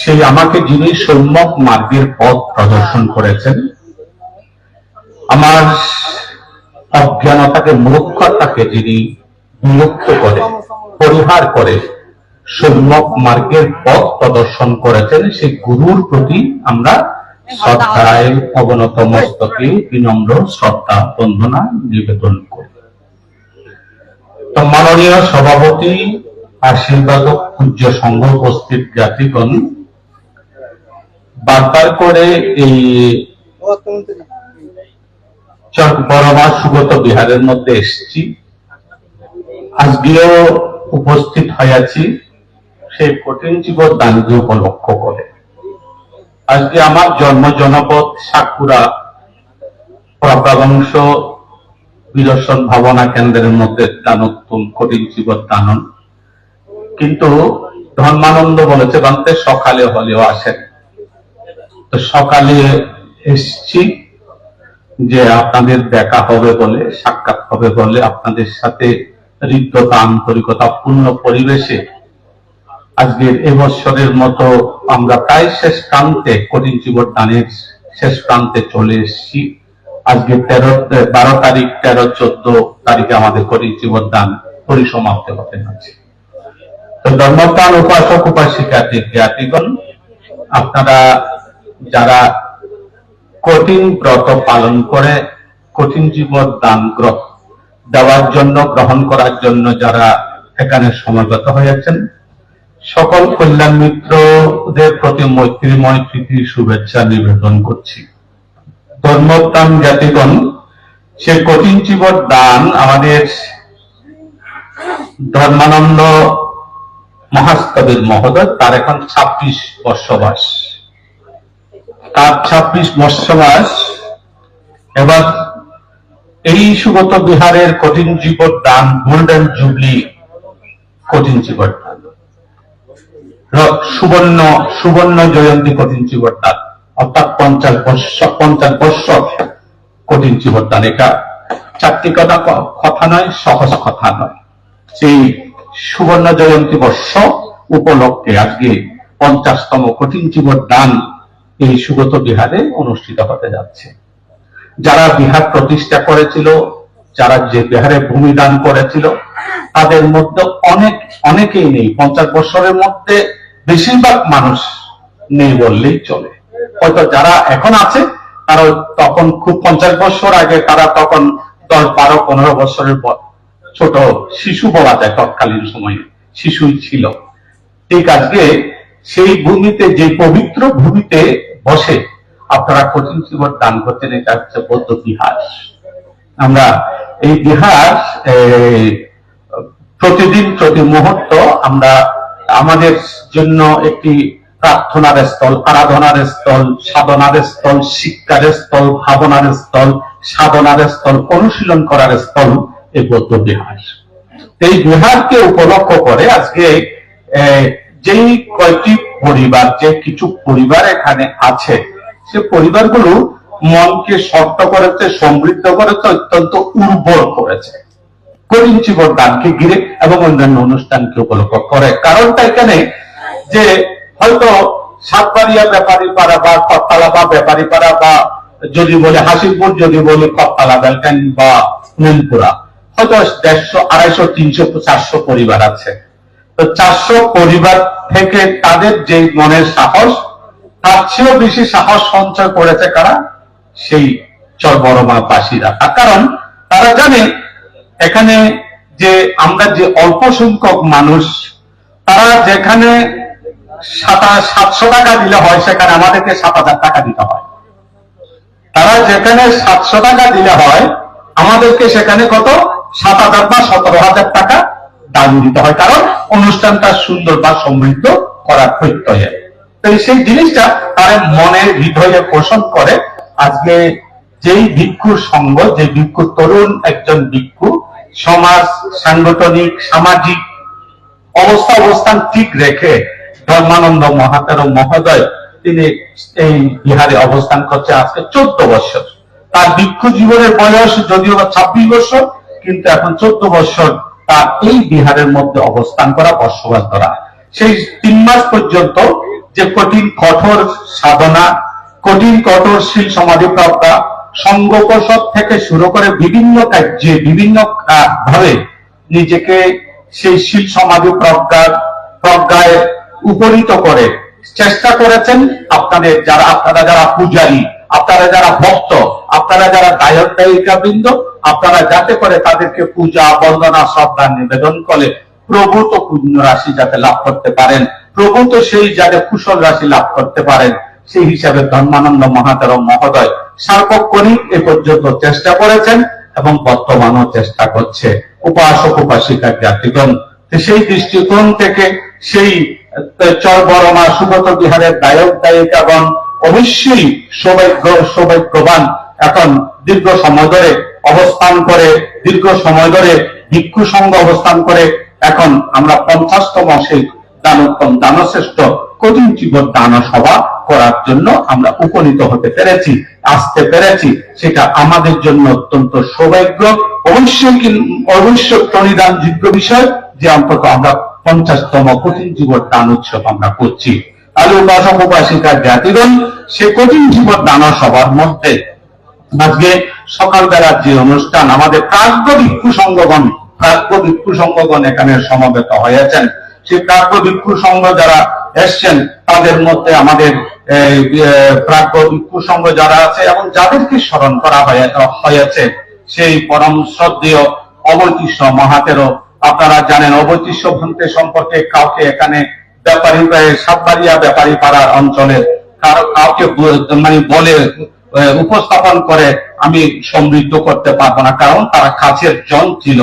সেই আমাকে যিনি সম্যক মার্গের পথ প্রদর্শন করেছেন, আমার অজ্ঞানতাকে মূর্খতাকে যিনি বিলুপ্ত করে, পরিহার করে সম্যক মার্গের পথ প্রদর্শন করেছেন, সেই গুরুর প্রতি আমরা শ্রদ্ধায় অবনত মস্তকে বিনম্র শ্রদ্ধা, বন্দনা, নিবেদন করি। তো মাননীয় সভাপতি আশীর্বাদ পূজ্য সংঘ উপস্থিত জাতিগণ বারবার করে এই বড়মা সুগত বিহারের মধ্যে এসেছি। আজকেও উপস্থিত হয়েছি। সেই কঠিন জীবন দানকে উপলক্ষ করে। আজকে আমার জন্ম জনপদ সাকুরা প্রজ্ঞাবংশ বিদর্শন ভাবনা কেন্দ্রের মধ্যে দানোত্তম কঠিন জীবন দানন। কিন্তু ধর্মানন্দ বলেছে, বান্তে সকালে হলেও আসেন। সকালে এসছি যে আপনাদের দেখা হবে বলে, সাক্ষাৎ হবে বলে আপনাদের সাথে হৃদ্যতা, আন্তরিকতা, পূর্ণ পরিবেশে আজকের এবছরের মতো আমরা প্রায় শেষ প্রান্তে কঠিন জীবন দানের শেষ প্রান্তে চলে এসেছি। আজকে তেরো, বারো তারিখ, তেরো, চোদ্দ তারিখে আমাদের কঠিন জীবন দান পরিসমাপ্তি হতে যাচ্ছে। তো ধর্মপ্রাণ উপাসক উপাসিকা জ্ঞাতিগণ, আপনারা যারা কঠিন ব্রত পালন করে, কঠিন জীবন দান গ্রহ দেওয়ার জন্য, গ্রহণ করার জন্য যারা এখানে সমাগত হয়েছেন, সকল কল্যাণ মিত্রদের প্রতি মৈত্রীময় প্রীতি শুভেচ্ছা নিবেদন করছি। ধর্মপ্রাণ জাতিগণ সে কঠিন জীবন দান আমাদের ধর্মানন্দ মহাস্তবীর মহোদয়, তার এখন ছাব্বিশ বর্ষবাস তার ছাব্বিশ বর্ষবাস এবার এই সুগত বিহারের কঠিন জীবন দান গোল্ডেন জুবলি কঠিন জীবন সুবর্ণ সুবর্ণ জয়ন্তী কঠিন অর্থাৎ পঞ্চাশ পঞ্চাশ বৎসর কঠিন জীবন এটা চারটি কথা কথা নয়, সহজ কথা নয়। সেই সুবর্ণ জয়ন্তী বর্ষ উপলক্ষে আজকে পঞ্চাশতম কঠিন জীবন এই সুগত বিহারে অনুষ্ঠিত হতে যাচ্ছে। যারা বিহার প্রতিষ্ঠা করেছিল, যারা যে বিহারে ভূমি দান করেছিল, তাদের মধ্যে অনেক, অনেকেই নেই। পঞ্চাশ বছরের মধ্যে বেশিরভাগ মানুষ নেই বললেই চলে। হয়তো যারা এখন আছে, তারা তখন খুব পঞ্চাশ বছর আগে, তারা তখন দশ, বারো, পনেরো বছরের পর ছোট শিশু বলা যায় তৎকালীন সময়ে, শিশুই ছিল। ঠিক আজকে সেই ভূমিতে, যে পবিত্র ভূমিতে বসে আপনারা কঠিন জীবন দান করছেন, এটা হচ্ছে বৌদ্ধ বিহার আমরা এই বিহার প্রতিদিন প্রতি মুহূর্ত আমরা আমাদের জন্য একটি প্রার্থনার স্থল, আরাধনার স্থল, সাধনার স্থল, শিক্ষার স্থল, ভাবনার স্থল, সাধনার স্থল, অনুশীলন করার স্থল এই বৌদ্ধ বিহার এই বিহারকে উপলক্ষ করে আজকে যেই কয়টি পরিবার, যে কিছু পরিবার এখানে আছে, সে পরিবারগুলো মনকে শক্ত করেছে, সমৃদ্ধ করেছে, অত্যন্ত উর্বর করেছে। কঠিন জীবন দানকে ঘিরে এবং অন্যান্য অনুষ্ঠানকে উপলক্ষ করে। কারণটা এখানে যে হয়তো সাতবাড়িয়া ব্যাপারী পাড়া বা কত্তালা বা ব্যাপারী পাড়া বা যদি বলে হাসিপুর যদি বলি কত্তালা বেলকান বা নীলপুরা হয়তো দেড়শো, আড়াইশো, তিনশো, চারশো পরিবার আছে। তো চারশো পরিবার থেকে তাদের যে মনের সাহস, তার চেয়েও বেশি সাহস সঞ্চয় করেছে কারা? সেই চরবরমা বাসীরা তার কারণ, তারা জানে, এখানে যে আমরা যে অল্প সংখ্যক মানুষ, তারা যেখানে সাতা, সাতশো টাকা দিলে হয়, সেখানে আমাদেরকে সাত হাজার টাকা দিতে হয়। তারা যেখানে সাতশো টাকা দিলে হয়, আমাদেরকে সেখানে কত? সাত হাজার বা সতেরো হাজার টাকা দিতে হয়। কারণ অনুষ্ঠানটা সুন্দর বা সমৃদ্ধ করার প্রত্যয়ে। তো সেই জিনিসটা তার মনে হৃদয়ে পোষণ করে। আজকে যেই ভিক্ষুর সঙ্গ যে ভিক্ষু তরুণ, একজন ভিক্ষু, সমাজ, সাংগঠনিক, সামাজিক অবস্থা, অবস্থান ঠিক রেখে ধর্মানন্দ মহাতের মহোদয়, তিনি এই বিহারে অবস্থান করছে আজকে চোদ্দ বছর। তার ভিক্ষু জীবনের বয়স যদিও বা ছাব্বিশ বছর, কিন্তু এখন চোদ্দ বছর তার এই বিহারের মধ্যে অবস্থান করা, বসবাস করা। সেই তিন মাস পর্যন্ত যে কঠিন, কঠোর সাধনা, কঠিন, কঠোর শীল সমাধি প্রজ্ঞা সঙ্গোপসদ থেকে শুরু করে বিভিন্ন কার্যে, বিভিন্ন ভাবে নিজেকে সেই শীল সমাধি প্রজ্ঞার প্রজ্ঞায় উপনীত করে চেষ্টা করেছেন। আপনাদের যারা, আপনারা যারা পূজারী আপনারা যারা ভক্ত, আপনারা যারা গায়ক গায়িকা বৃন্দ আপনারা যাতে করে তাদেরকে পূজা, বন্দনা, শ্রদ্ধা নিবেদন করে, প্রভূত পুণ্য রাশি যাতে লাভ করতে পারেন, প্রভূত সেই যাতে কুশল রাশি লাভ করতে পারেন, সেই হিসাবে ধর্মানন্দ মহাতের মহোদয় সার্বক্ষণিক এ পর্যন্ত চেষ্টা করেছেন এবং বর্তমানও চেষ্টা করছে। উপাসক, উপাসিকা জাতিগণ সেই দৃষ্টিকোণ থেকে সেই চর বরমা সুগত বিহারের গায়ক, গায়িকাগণ অবশ্যই সৌভাগ্য সৌভাগ্যবান এখন দীর্ঘ সময় ধরে অবস্থান করে, দীর্ঘ সময় ধরে ভিক্ষু সঙ্গ অবস্থান করে, এখন আমরা পঞ্চাশতম সেই দানোত্তম দানশ্রেষ্ঠ কঠিন জীবন দান সভা করার জন্য আমরা উপনীত হতে পেরেছি, আসতে পেরেছি। সেটা আমাদের জন্য অত্যন্ত সৌভাগ্য। অবশ্যই অবশ্যই প্রণিধান, যোগ্য বিষয় যে অন্তত আমরা পঞ্চাশতম কঠিন জীবন দান উৎসব আমরা করছি। তাহলে উপাসক উপাসিকার জাতিগণ সে কঠিন জীবন দান সভার মধ্যে। আজকে সকালবেলার যে অনুষ্ঠান, আমাদের প্রাজ্ঞ ভিক্ষু ভিক্ষু এখানে সমবেত হয়েছেন। সেই ভিক্ষু সংঘ যারা এসছেন, তাদের মধ্যে আমাদের প্রাজ্ঞ ভিক্ষু সংঘ যারা আছে এবং যাদেরকে স্মরণ করা হয়ে- হয়েছে, সেই পরম শ্রদ্ধেয় অবৈতিষ্য মহাতেরও আপনারা জানেন অবৈতিষ্য ভ্রান্তি সম্পর্কে কাউকে এখানে ব্যাপারী সাতবাড়িয়া ব্যাপারী পাড়ার অঞ্চলের কাউকে মানে বলে উপস্থাপন করে আমি সমৃদ্ধ করতে পারব না, কারণ তারা কাছের জন ছিল।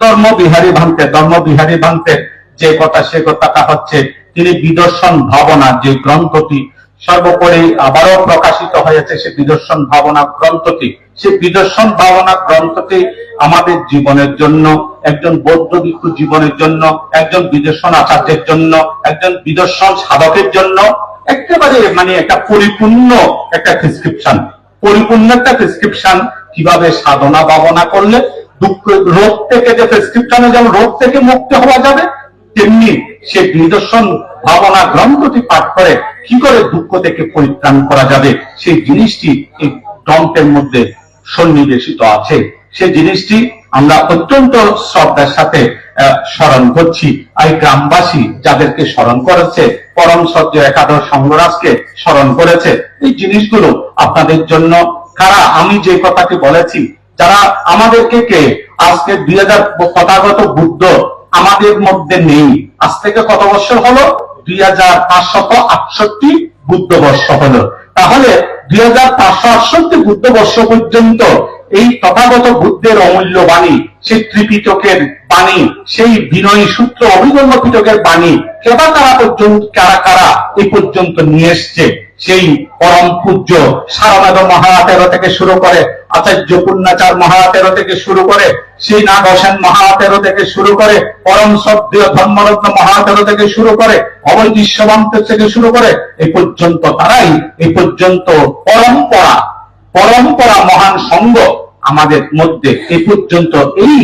ধর্মবিহারী ভান্তে ধর্মবিহারী ভান্তে যে কথা, সে কথাটা হচ্ছে, তিনি বিদর্শন ভাবনা, যে গ্রন্থটি সর্বোপরি আবারও প্রকাশিত হয়েছে সে বিদর্শন ভাবনা গ্রন্থটি। সে বিদর্শন ভাবনা গ্রন্থটি আমাদের জীবনের জন্য, একজন বৌদ্ধ ভিক্ষু জীবনের জন্য, একজন বিদর্শন আচার্যের জন্য, একজন বিদর্শন সাধকের জন্য একেবারে মানে একটা পরিপূর্ণ একটা প্রেসক্রিপশন পরিপূর্ণ একটা প্রেসক্রিপশন কীভাবে সাধনা ভাবনা করলে দুঃখ, রোগ থেকে যে প্রেসক্রিপশনে যেমন রোগ থেকে মুক্ত হওয়া যাবে, তেমনি সে নিদর্শন ভাবনা গ্রন্থটি পাঠ করে কি করে দুঃখ থেকে পরিত্রাণ করা যাবে? সেই জিনিসটি এই গ্রন্থের মধ্যে সন্নিবেশিত আছে। সেই জিনিসটি আমরা অত্যন্ত শ্রদ্ধার সাথে স্মরণ করছি। এই গ্রামবাসী যাদেরকে স্মরণ করেছে, পরম সত্য একাদশ সংঘরাজকে স্মরণ করেছে, এই জিনিসগুলো আপনাদের জন্য কারা? আমি যে কথাটি বলেছি, যারা আমাদেরকে কে? আজকে দুই হাজার তথাগত বুদ্ধ আমাদের মধ্যে নেই। আজ থেকে কত বছর হলো? দুই হাজার পাঁচশত আটষট্টি বুদ্ধ বর্ষ হলো। তাহলে দুই হাজার পাঁচশো আটষট্টি বুদ্ধ বর্ষ পর্যন্ত এই তথাগত বুদ্ধের অমূল্য বাণী, সেই ত্রিপিটকের বাণী, সেই বিনয়ী সূত্র, অভিগম্য পিটকের বাণী, কেবা কারা পর্যন্ত, কারা কারা এই পর্যন্ত নিয়ে এসছে? সেই পরম পূজ্য সারনাথ মহাতেরো থেকে শুরু করে, আচার্য পূর্ণাচার মহাতেরো থেকে শুরু করে সেই নাগ হোসেন মহাতেরো থেকে শুরু করে পরম সদ্য ধর্মরত্ন মহাতেরো থেকে শুরু করে অবৈ বিশ্ববন্ত থেকে শুরু করে এই পর্যন্ত তারাই এই পর্যন্ত পরম্পরা পরম্পরা মহান সঙ্গ আমাদের মধ্যে। এ পর্যন্ত এই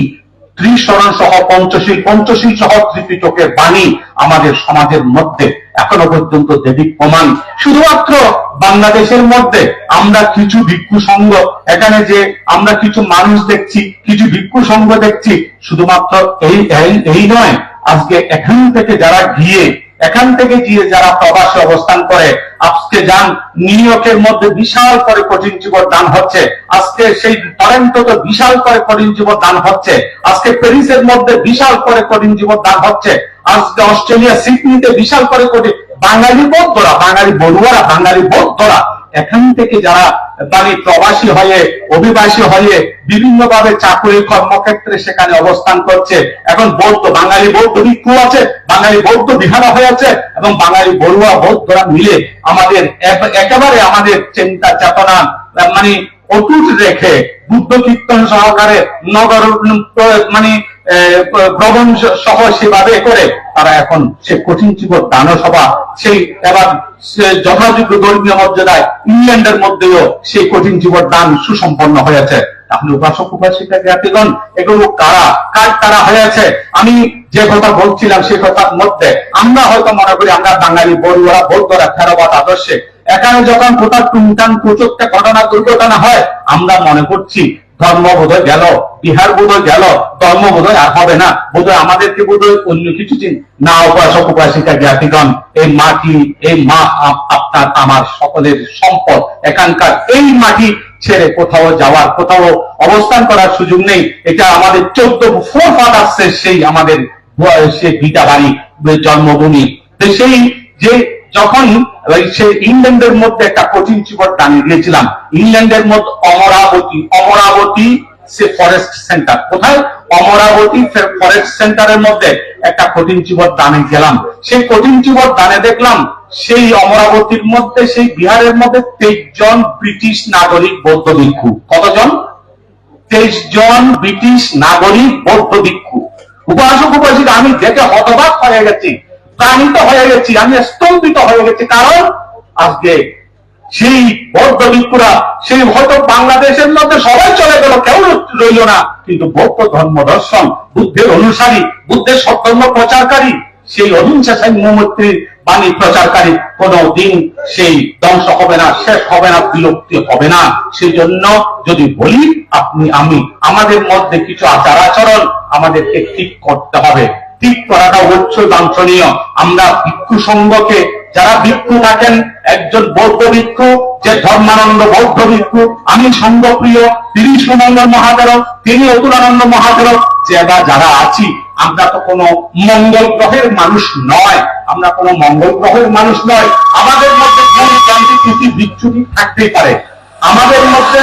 ত্রিশরণ সহ পঞ্চশীল পঞ্চশীল সহ ত্রিপিটকের বাণী আমাদের সমাজের মধ্যে এখনও পর্যন্ত দেবী প্রমাণ শুধুমাত্র বাংলাদেশের মধ্যে আমরা কিছু ভিক্ষু সংঘ, এখানে যে আমরা কিছু মানুষ দেখছি, কিছু ভিক্ষু সংঘ দেখছি, শুধুমাত্র এই, এই- নয়, আজকে এখান থেকে যারা গিয়ে, এখান থেকে গিয়ে যারা প্রবাসে অবস্থান করে, আজকে যান, নিউ ইয়র্কের মধ্যে বিশাল করে কঠিন জীবন দান হচ্ছে, আজকে সেই টরেন্টোতে বিশাল করে কঠিন জীবন দান হচ্ছে, আজকে প্যারিসের মধ্যে বিশাল করে কঠিন জীবন দান হচ্ছে, আজকে অস্ট্রেলিয়া সিডনিতে বিশাল করে কঠিন বাঙালি বৌদ্ধরা, বাঙালি বড়ুয়ারা, বাঙালি বৌদ্ধরা, এখান থেকে যারা মানে প্রবাসী হয়ে, অভিবাসী হয়ে বিভিন্ন ভাবে চাকরি কর্মক্ষেত্রে সেখানে অবস্থান করছে, এখন বৌদ্ধ, বাঙালি বৌদ্ধ ভিক্ষু আছে, বাঙালি বৌদ্ধ বিহারা হয়েছে এবং বাঙালি বড়ুয়া বৌদ্ধরা মিলে আমাদের এক- একেবারে আমাদের চিন্তা চেতনা মানে অটুট রেখে বুদ্ধ কীর্তন সহকারে নগর মানে ভ্রমণ সহ সেভাবে করে তারা এখন সে কঠিন জীবন দান সভা সেই এবার যথাযোগ্য ধর্মীয় মর্যাদায় ইংল্যান্ডের মধ্যেও সেই কঠিন জীবন দান সুসম্পন্ন হয়েছে। আপনি উপাসক, উপাসিকা, জ্ঞাতিগণ, এগুলো কারা? কার তারা হয়েছে? আমি যে কথা বলছিলাম সে কথার মধ্যে আমরা হয়তো মনে করি আমরা বাঙালি বড়ুয়া বৌদ্ধরা থেরবাদ আদর্শে। এখানে যখন কোথাও টুনটান কুচুকটা ঘটনা, দুর্ঘটনা হয়, আমরা মনে করছি ধর্ম বোধহয় গেল বিহার বোধহয় গেল ধর্ম বোধহয় আর হবে না। বোধহয় আমাদেরকে বোধহয় অন্য কিছু না উপাসক উপাসিকা জ্ঞাতিগণ, এই মাটি, এই মা আপনার আমার সকলের সম্পদ। এখানকার এই মাটি ছেড়ে কোথাও যাওয়ার, কোথাও অবস্থান করার সুযোগ নেই। এটা আমাদের চোদ্দ ফোর ফাদার্সের সেই আমাদের সে ভিটা বাড়ি জন্মভূমি সেই যে যখন সে ইংল্যান্ডের মধ্যে একটা কোচিং চিবর টানিয়ে দিয়েছিলাম ইংল্যান্ডের মধ্যে অমরাবতী অমরাবতী সে ফরেস্ট সেন্টার কোথায়? অমরাবতী ফরেস্ট সেন্টারের মধ্যে একটা কঠিন চিবর দানে গেলাম। সেই কঠিন চিবর দানে দেখলাম, সেই অমরাবতীর মধ্যে, সেই বিহারের মধ্যে তেইশ জন ব্রিটিশ নাগরিক বৌদ্ধ ভিক্ষু। কতজন? তেইশ জন ব্রিটিশ নাগরিক বৌদ্ধ ভিক্ষু। উপাসক, উপাসিকা, আমি দেখে হতবাক হয়ে গেছি। প্রাণিত হয়ে গেছি, আমি স্তম্ভিত হয়ে গেছি। কারণ আজকে সেই বৌদ্ধ ভিক্ষুরা, সেই হয়তো বাংলাদেশের মধ্যে সবাই চলে গেল, কেউ রইল না। কিন্তু বৌদ্ধ ধর্ম দর্শন, বুদ্ধের অনুসারী, বুদ্ধের সৎকর্ম প্রচারকারী, সেই অহিংসা সাম্যমৈত্রীর বাণী প্রচারকারী কোনো দিন সেই ধ্বংস হবে না, শেষ হবে না, বিলুপ্তি হবে না। সেই জন্য যদি বলি, আপনি, আমি, আমাদের মধ্যে কিছু আচার আচরণ আমাদেরকে ঠিক করতে হবে। ঠিক করাটা অবশ্যই বাঞ্ছনীয় আমরা ভিক্ষু সঙ্গকে যারা ভিক্ষু থাকেন, একজন বৌদ্ধ ভিক্ষু, যে ধর্মানন্দ বৌদ্ধ ভিক্ষু, আমি সঙ্গপ্রিয় তিনি সুনন্দ মহাদেব, তিনি অতুলানন্দ মহাদেব যারা যারা আছি, আমরা তো কোনো মঙ্গল গ্রহের মানুষ নয়। আমরা কোনো মঙ্গল গ্রহের মানুষ নয়। আমাদের মধ্যে ভুল ক্রান্তি ত্রুটি বিচ্ছুটি থাকতেই পারে। আমাদের মধ্যে